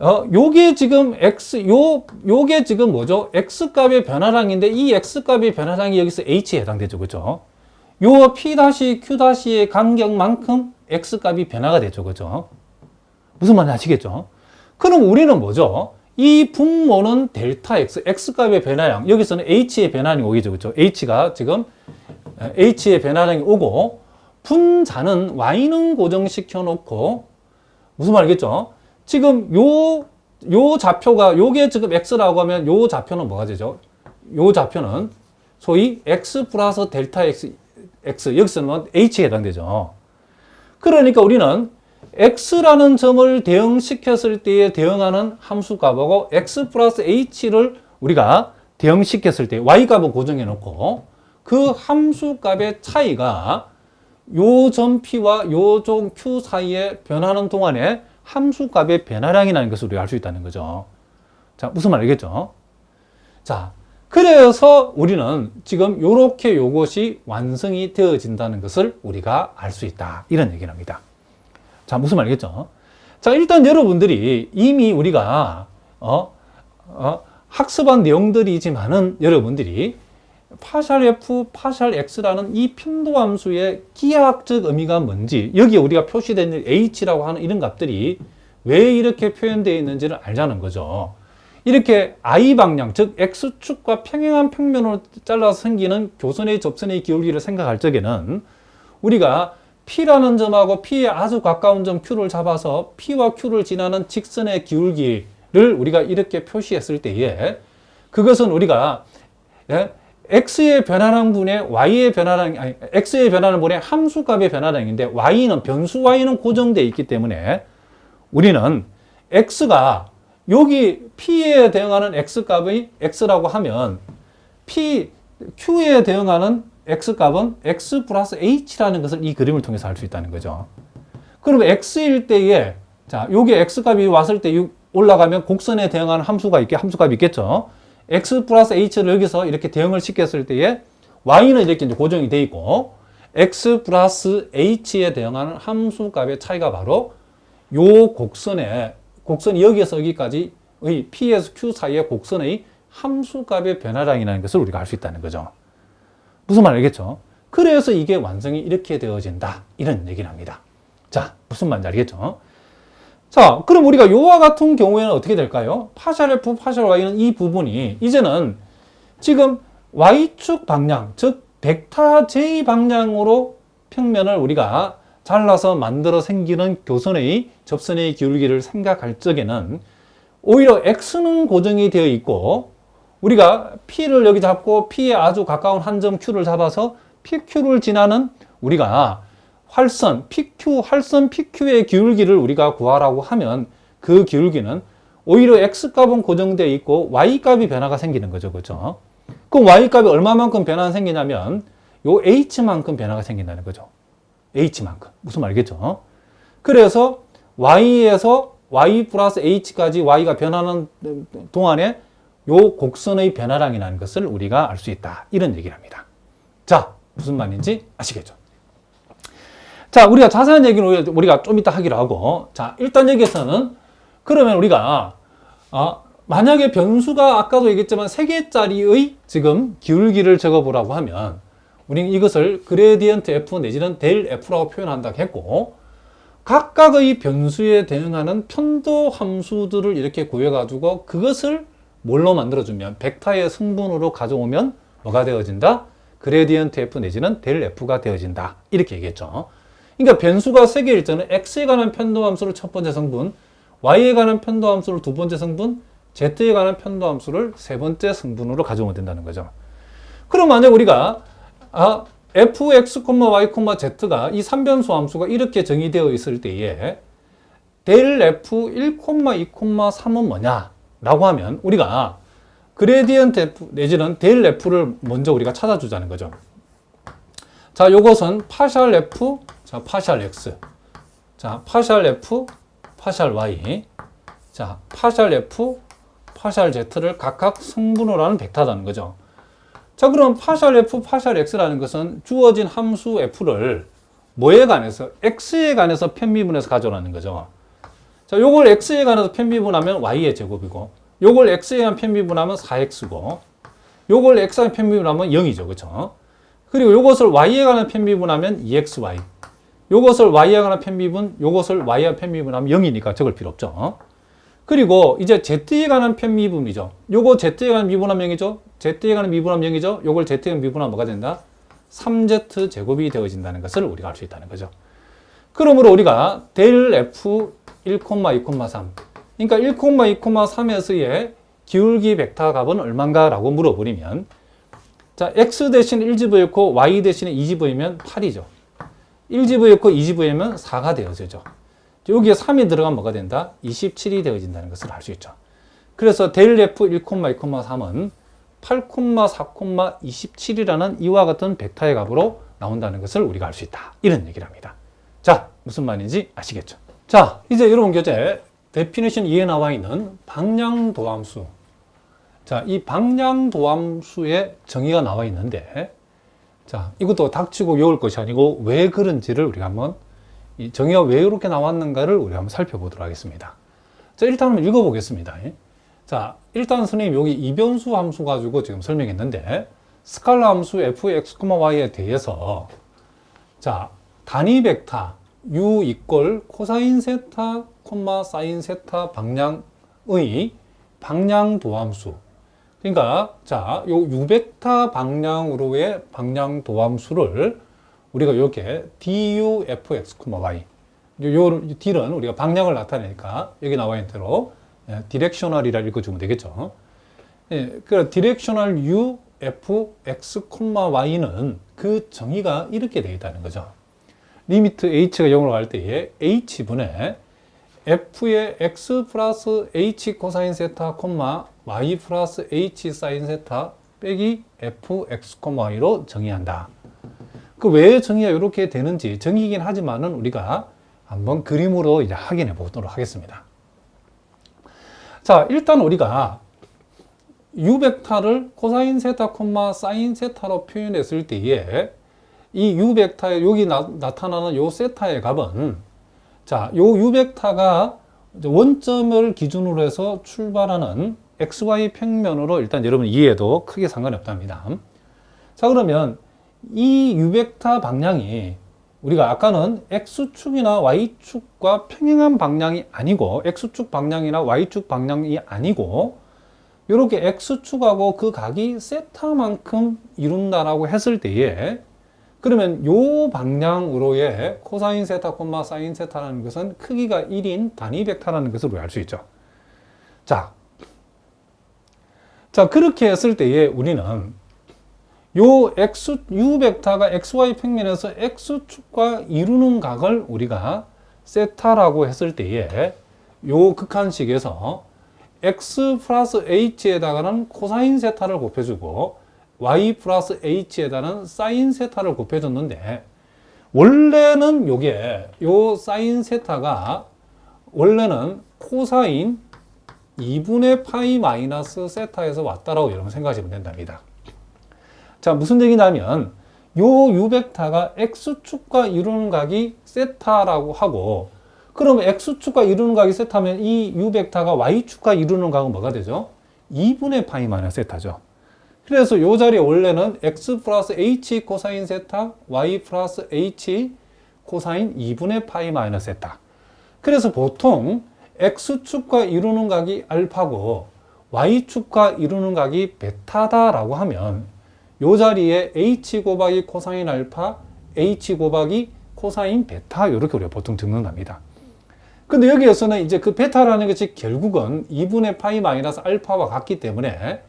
어, 요게 지금 x 요 요게 지금 뭐죠? x 값의 변화량인데 이 x 값의 변화량이 여기서 h에 해당되죠. 그죠? 요 p 다시 q 다시의 간격만큼 x 값이 변화가 되죠. 그죠? 무슨 말인지 아시겠죠? 그럼 우리는 뭐죠? 이 분모는 델타 x, x 값의 변화량, 여기서는 h의 변화량이 오겠죠. 그죠? h가 지금 h의 변화량이 오고 분자는 y는 고정시켜 놓고 무슨 말이겠죠? 지금 요, 요 좌표가, 요게 지금 x라고 하면 요 좌표는 뭐가 되죠? 요 좌표는 소위 x 플러스 델타 x, x, 여기서는 뭐 h에 해당되죠. 그러니까 우리는 x라는 점을 대응시켰을 때에 대응하는 함수 값하고 x 플러스 h를 우리가 대응시켰을 때 y 값을 고정해 놓고 그 함수 값의 차이가 요점 p와 요점 q 사이에 변하는 동안에 함수 값의 변화량이라는 것을 우리가 알 수 있다는 거죠. 자, 무슨 말 알겠죠? 자, 그래서 우리는 지금 요렇게 요것이 완성이 되어진다는 것을 우리가 알 수 있다. 이런 얘기를 합니다. 자, 무슨 말 알겠죠? 자, 일단 여러분들이 이미 우리가, 어, 어, 학습한 내용들이지만은 여러분들이 파샬 F, 파샬 X라는 이 편도함수의 기하학적 의미가 뭔지 여기에 우리가 표시된 H라고 하는 이런 값들이 왜 이렇게 표현되어 있는지를 알자는 거죠. 이렇게 I 방향, 즉 X축과 평행한 평면으로 잘라서 생기는 교선의 접선의 기울기를 생각할 적에는 우리가 P라는 점하고 P에 아주 가까운 점 Q를 잡아서 P와 Q를 지나는 직선의 기울기를 우리가 이렇게 표시했을 때에 그것은 우리가 예? X의 변화량 분의 y의 변화량 아니 x의 변화량 분의 함수값의 변화량인데 y는 변수 y는 고정되어 있기 때문에 우리는 x가 여기 p에 대응하는 x값의 x라고 하면 p q에 대응하는 x값은 x 플러스 h라는 것을 이 그림을 통해서 알 수 있다는 거죠. 그러면 x일 때에 자, 요게 x값이 왔을 때 올라가면 곡선에 대응하는 함수가 있게 함수값이 있겠죠. X 플러스 h를 여기서 이렇게 대응을 시켰을 때에 y는 이렇게 이제 고정이 돼 있고 x 플러스 h에 대응하는 함수 값의 차이가 바로 요 곡선의 곡선이 여기에서 여기까지의 p에서 q 사이의 곡선의 함수 값의 변화량이라는 것을 우리가 알 수 있다는 거죠. 무슨 말 알겠죠? 그래서 이게 완성이 이렇게 되어진다. 이런 얘기를 합니다. 자, 무슨 말인지 알겠죠? 자, 그럼 우리가 요와 같은 경우에는 어떻게 될까요? 파샬 F, 파샬 Y는 이 부분이 이제는 지금 Y축 방향, 즉 벡터 J 방향으로 평면을 우리가 잘라서 만들어 생기는 교선의 접선의 기울기를 생각할 적에는 오히려 X는 고정이 되어 있고 우리가 P를 여기 잡고 P에 아주 가까운 한 점 Q를 잡아서 PQ를 지나는 우리가 활선 PQ, 활선 PQ의 기울기를 우리가 구하라고 하면 그 기울기는 오히려 X값은 고정되어 있고 Y값이 변화가 생기는 거죠. 그죠? 그럼 Y값이 얼마만큼 변화가 생기냐면 요 H만큼 변화가 생긴다는 거죠. H만큼. 무슨 말이겠죠? 그래서 Y에서 Y 플러스 H까지 Y가 변하는 동안에 요 곡선의 변화량이라는 것을 우리가 알 수 있다. 이런 얘기를 합니다. 자, 무슨 말인지 아시겠죠? 자, 우리가 자세한 얘기는 우리가 좀 이따 하기로 하고, 자, 일단 여기에서는 그러면 우리가, 어, 만약에 변수가 아까도 얘기했지만 3개짜리의 지금 기울기를 적어보라고 하면, 우리는 이것을 그레디언트 F 내지는 델 F라고 표현한다고 했고, 각각의 변수에 대응하는 편도 함수들을 이렇게 구해가지고 그것을 뭘로 만들어주면, 벡터의 성분으로 가져오면 뭐가 되어진다? 그레디언트 F 내지는 델 F가 되어진다. 이렇게 얘기했죠. 그러니까 변수가 세 개일 때는 x에 관한 편도함수를 첫 번째 성분, y에 관한 편도함수를 두 번째 성분, z에 관한 편도함수를 세 번째 성분으로 가져오면 된다는 거죠. 그럼 만약 우리가 아, fx, y, z가 이 삼변수 함수가 이렇게 정의되어 있을 때에 델 f 1, 2, 3은 뭐냐? 라고 하면 우리가 그레디언트 f 내지는 델 f를 먼저 우리가 찾아주자는 거죠. 자, 요것은 파샬 f, 자, 파샬 x. 자, 파샬 f, 파샬 y. 자, 파샬 f, 파샬 z를 각각 성분으로 하는 벡터라는 거죠. 자, 그럼 파샬 f, 파샬 x라는 것은 주어진 함수 f를 뭐에 관해서 x에 관해서 편미분해서 가져오라는 거죠. 자, 요걸 x에 관해서 편미분하면 y의 제곱이고, 요걸 x에 관한 편미분하면 4x고, 요걸 x에 관한 편미분하면 0이죠. 그쵸? 그리고 요것을 y에 관한 편미분하면 2xy. 요것을 관한 편미분, 요것을 관한 편미분하면 0이니까 적을 필요 없죠. 그리고 이제 z에 관한 편미분이죠. 요거 z에 관한 미분하면 0이죠. z에 관한 미분하면 0이죠. 요걸 z에 관한 미분하면 뭐가 된다? 3z 제곱이 되어진다는 것을 우리가 알 수 있다는 거죠. 그러므로 우리가 델 f 1,2,3 그러니까 1,2,3에서의 기울기 벡터 값은 얼마인가 라고 물어버리면 자 x 대신에 1집어였고 y 대신에 2집어이면 8이죠. 1집어였고 2집어이면 4가 되어지죠. 여기에 3이 들어가면 뭐가 된다? 27이 되어진다는 것을 알 수 있죠. 그래서 델 f 1,2,3은 8,4,27이라는 이와 같은 벡터의 값으로 나온다는 것을 우리가 알 수 있다. 이런 얘기를 합니다. 자, 무슨 말인지 아시겠죠? 자, 이제 여러분 교재 데피니션 2에 나와 있는 방량도함수. 자, 이 방량도함수의 정의가 나와 있는데, 자, 이것도 닥치고 외울 것이 아니고 왜 그런지를 우리가 한번 이 정의가 왜 이렇게 나왔는가를 우리가 한번 살펴보도록 하겠습니다. 자, 일단 한번 읽어보겠습니다. 자, 일단 선생님 여기 이변수 함수 가지고 지금 설명했는데 스칼라 함수 fx, y에 대해서 자, 단위 벡터 u 이꼴 코사인 세타, 콤마 사인 세타 방향의 방향 도함수. 그러니까 자, 요 벡터 방향으로의 방향 도함수를 우리가 이렇게 du fx, y 요, 요 딜은 우리가 방향을 나타내니까 여기 나와 있는 대로 예, 디렉셔널이라 읽어주면 되겠죠. 예, 그 디렉셔널 u f x, y는 그 정의가 이렇게 되어 있다는 거죠. 리미트 h가 0으로 갈 때에 h분의 f의 x 플러스 h 코사인 세타, y 플러스 h 사인 세타 빼기 fx, y로 정의한다. 그 왜 정의가 이렇게 되는지 정의이긴 하지만은 우리가 한번 그림으로 이제 확인해 보도록 하겠습니다. 자, 일단 우리가 u 벡터를 코사인 세타, 콤마 사인 세타로 표현했을 때에 이 u 벡터의 여기 나, 타나는 요 세타의 값은 자, 요 u 벡터가 원점을 기준으로 해서 출발하는 xy 평면으로 일단 여러분 이해해도 크게 상관이 없답니다. 자, 그러면 이 벡터 방향이 우리가 아까는 x축이나 y축과 평행한 방향이 아니고 x축 방향이나 y축 방향이 아니고 이렇게 x축하고 그 각이 세타만큼 이룬다라고 했을 때에 그러면 요 방향으로의 코사인 세타, 콤마 사인 세타라는 것은 크기가 1인 단위 벡터라는 것을 우리 알 수 있죠. 자, 자 그렇게 했을 때에 우리는 요 x u 벡터가 xy 평면에서 x축과 이루는 각을 우리가 세타라고 했을 때에 요 극한식에서 x 플러스 h에다가는 코사인 세타를 곱해주고 y 플러스 h에다는 사인 세타를 곱해줬는데 원래는 요게 요 사인 세타가 원래는 코사인 2분의 파이 마이너스 세타에서 왔다라고 여러분 생각하시면 된답니다. 자, 무슨 얘기냐면 요 유벡터가 x축과 이루는 각이 세타라고 하고 그러면 x축과 이루는 각이 세타면 이 유벡터가 y축과 이루는 각은 뭐가 되죠? 2분의 파이 마이너스 세타죠. 그래서 요 자리에 원래는 x 플러스 h 코사인 세타, y 플러스 h 코사인 2분의 파이 마이너스 세타. 그래서 보통 x축과 이루는 각이 알파고 y축과 이루는 각이 베타다라고 하면 요 자리에 h 곱하기 코사인 알파, h 곱하기 코사인 베타 이렇게 우리가 보통 적는답니다. 근데 여기에서는 이제 그 베타라는 것이 결국은 2분의 파이 마이너스 알파와 같기 때문에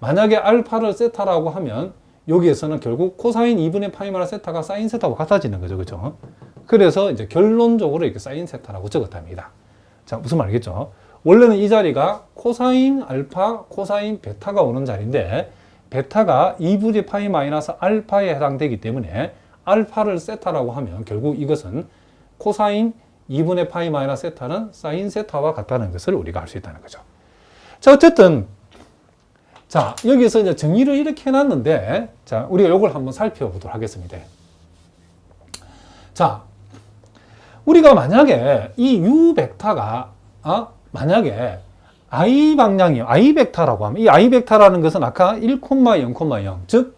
만약에 알파를 세타라고 하면 여기에서는 결국 코사인 2분의 파이 마이너스 세타가 사인 세타와 같아지는 거죠. 그죠? 그래서 이제 결론적으로 이렇게 사인 세타라고 적었답니다. 자, 무슨 말이겠죠? 원래는 이 자리가 코사인 알파, 코사인 베타가 오는 자리인데 베타가 2분의 파이 마이너스 알파에 해당되기 때문에 알파를 세타라고 하면 결국 이것은 코사인 2분의 파이 마이너스 세타는 사인 세타와 같다는 것을 우리가 알 수 있다는 거죠. 자, 어쨌든 자, 여기서 이제 정의를 이렇게 해놨는데 자, 우리가 이걸 한번 살펴보도록 하겠습니다. 자, 우리가 만약에 이 u 벡터가 어? 만약에 i 방향이요. i 벡터라고 하면 이 i 벡터라는 것은 아까 1,0,0, 즉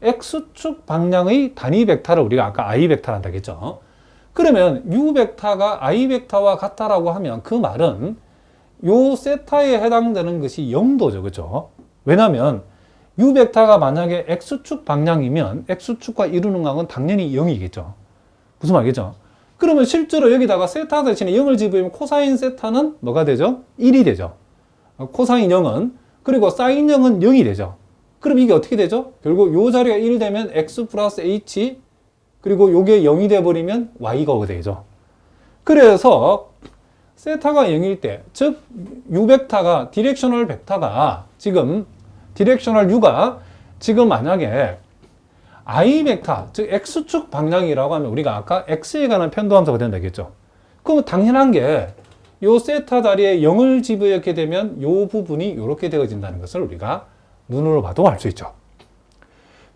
x축 방향의 단위 벡터를 우리가 아까 i 벡터라 한다 했죠. 그러면 u 벡터가 i 벡터와 같다라고 하면 그 말은 요 세타에 해당되는 것이 0도죠. 그죠? 왜냐면 u 벡터가 만약에 x축 방향이면 x축과 이루는 각은 당연히 0이겠죠. 무슨 말이겠죠? 그러면 실제로 여기다가 세타 대신에 0을 집으면 코사인 세타는 뭐가 되죠? 1이 되죠. 어, 코사인 0은 그리고 사인 0은 0이 되죠. 그럼 이게 어떻게 되죠? 결국 요 자리가 1 되면 x 플러스 h 그리고 요게 0이 돼 버리면 y가 오게 되죠. 그래서 세타가 0일 때, 즉 u 벡터가 디렉셔널 벡터가 지금 디렉셔널 u가 지금 만약에 i 벡터, 즉 x축 방향이라고 하면 우리가 아까 x에 관한 편도함수가 된다 했죠. 그럼 당연한 게 요 세타 다리에 0을 집어넣게 되면 요 부분이 이렇게 되어진다는 것을 우리가 눈으로 봐도 알 수 있죠.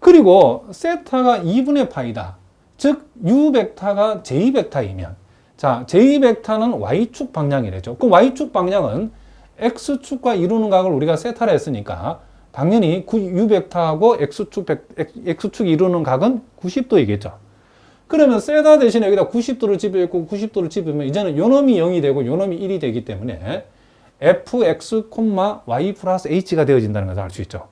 그리고 세타가 2분의 파이다. 즉 u 벡터가 j 벡터이면 자, j 벡터는 y축 방향이랬죠. 그 y축 방향은 x축과 이루는 각을 우리가 세타라 했으니까 당연히 구- u 벡터하고 x축 벡- x- x축 이루는 각은 90도이겠죠. 그러면 세타 대신에 여기다 90도를 집어넣고 90도를 집으면 이제는 요 놈이 0이 되고 요 놈이 1이 되기 때문에 fx, y 플러스 h가 되어진다는 것을 알 수 있죠.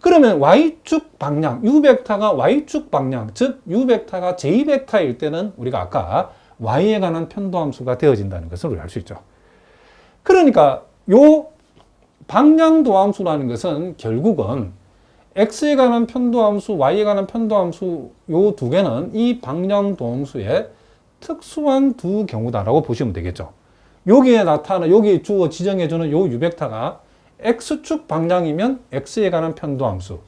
그러면 y축 방향, u 벡터가 y축 방향, 즉 u 벡터가 j 벡터일 때는 우리가 아까 y에 관한 편도함수가 되어진다는 것을 우리 알수 있죠. 그러니까 요 방향도함수라는 것은 결국은 x에 관한 편도함수, y에 관한 편도함수 요 두 개는 이 방향도함수의 특수한 두 경우다라고 보시면 되겠죠. 여기에 나타나는 여기 주어 지정해주는 요 u 벡터가 x축 방향이면 x에 관한 편도함수